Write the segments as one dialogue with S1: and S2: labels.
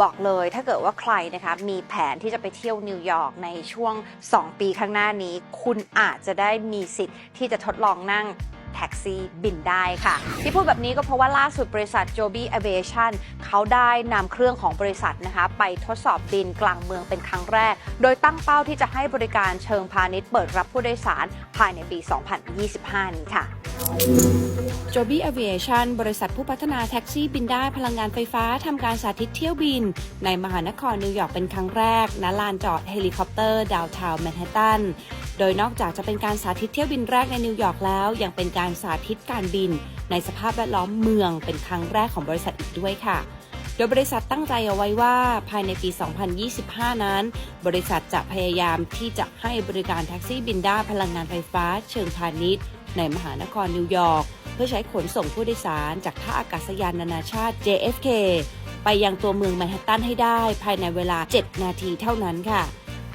S1: บอกเลยถ้าเกิดว่าใครนะคะมีแผนที่จะไปเที่ยวนิวยอร์กในช่วง 2 ปีข้างหน้านี้ คุณอาจจะได้มีสิทธิ์ที่จะทดลองนั่ง แท็กซี่บินได้ค่ะ ที่พูดแบบนี้ก็เพราะว่าล่าสุดบริษัท Joby Aviation เขาได้นำเครื่องของบริษัทนะคะไปทดสอบบินกลางเมืองเป็นครั้งแรก โดยตั้งเป้าที่จะให้บริการเชิงพาณิชย์เปิดรับผู้โดยสารภายในปี 2025 นี้ค่ะ
S2: Joby Aviation บริษัทผู้พัฒนาแท็กซี่บินได้พลังงานไฟฟ้าทำการสาธิตเที่ยวบิน ในมหานครนิวยอร์กเป็นครั้งแรกณลานจอดเฮลิคอปเตอร์ดาวทาวแมนฮัตตัน โดยนอกจากจะเป็นการสาธิตเที่ยวบินแรกในนิวยอร์กแล้วยังเป็นการการสาธิตการบิน ในสภาพแวดล้อมเมืองเป็นครั้งแรกของบริษัทอีกด้วยค่ะ โดยบริษัทตั้งใจเอาไว้ว่าภายในปี 2025 นั้น บริษัทจะพยายามที่จะให้บริการแท็กซี่บินได้พลังงานไฟฟ้า เชิงพาณิชย์ ในมหานครนิวยอร์กเพื่อใช้ขนส่งผู้โดยสารจากท่าอากาศยานนานาชาติ JFK ไปยังตัวเมืองแมนฮัตตันให้ได้ ภายในเวลา 7 นาทีเท่านั้นค่ะ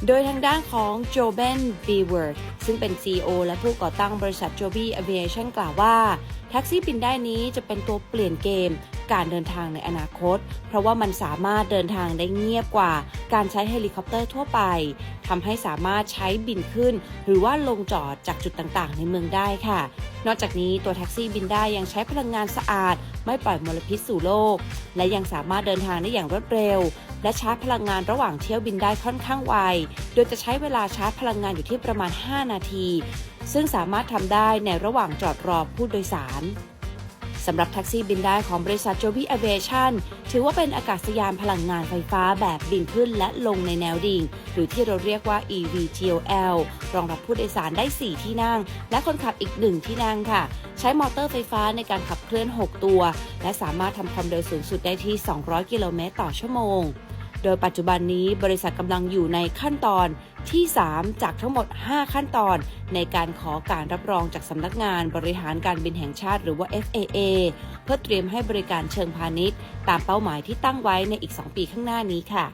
S2: โดยทางด้านของโจเบนบีเวิร์ดซึ่งเป็น CEO และผู้ก่อตั้งบริษัท Joby Aviation กล่าวว่า แท็กซี่บินได้นี้จะเป็นตัวเปลี่ยนเกม การเดินทางในอนาคต เพราะว่ามันสามารถเดินทางได้เงียบกว่า การใช้เฮลิคอปเตอร์ทั่วไปทำให้สามารถใช้บินขึ้น หรือว่าลงจอดจากจุดต่างๆ ในเมืองได้ค่ะ นอกจากนี้ตัวแท็กซี่บินได้ยังใช้พลังงานสะอาด ไม่ปล่อยมลพิษสู่โลก และยังสามารถเดินทางได้อย่างรวดเร็ว และชาร์จพลังงานระหว่างเที่ยวบินได้ค่อนข้างไว โดยจะใช้เวลาชาร์จพลังงานอยู่ที่ประมาณ 5 นาที ซึ่งสามารถทำได้ในระหว่างจอดรอผู้โดยสาร สำหรับแท็กซี่บินได้ของบริษัท Joby Aviation ถือว่าเป็นอากาศยานพลังงานไฟฟ้าแบบบินขึ้นและลงในแนวดิ่ง หรือที่เราเรียกว่า eVTOL รองรับผู้โดยสารได้ 4 ที่นั่ง และคนขับอีก 1 ที่นั่งค่ะ ใช้มอเตอร์ไฟฟ้าในการขับเคลื่อน 6 ตัว และสามารถทำความเร็วสูงสุดได้ที่ 200 กิโลเมตรต่อชั่วโมง โดยปัจจุบันนี้บริษัทกำลังอยู่ในขั้นตอนที่ 3 จากทั้งหมด 5 ขั้นตอน ในการขอการรับรองจากสำนักงานบริหารการบินแห่งชาติหรือว่า FAA เพื่อเตรียมให้บริการเชิงพาณิชย์ ตามเป้าหมายที่ตั้งไว้ในอีก 2 ปีข้างหน้านี้ค่ะ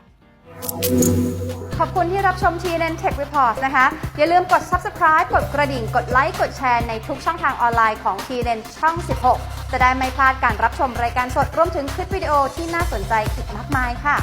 S1: ขอบคุณที่รับชม TNN Tech Report นะคะ อย่าลืมกด subscribe กดกระดิ่ง กดไลค์ กดแชร์ในทุกช่องทางออนไลน์ของ TNN ช่อง 16 จะได้ไม่พลาดการรับชมรายการสดรวมถึงคลิปวิดีโอที่น่าสนใจอีกมากมายค่ะ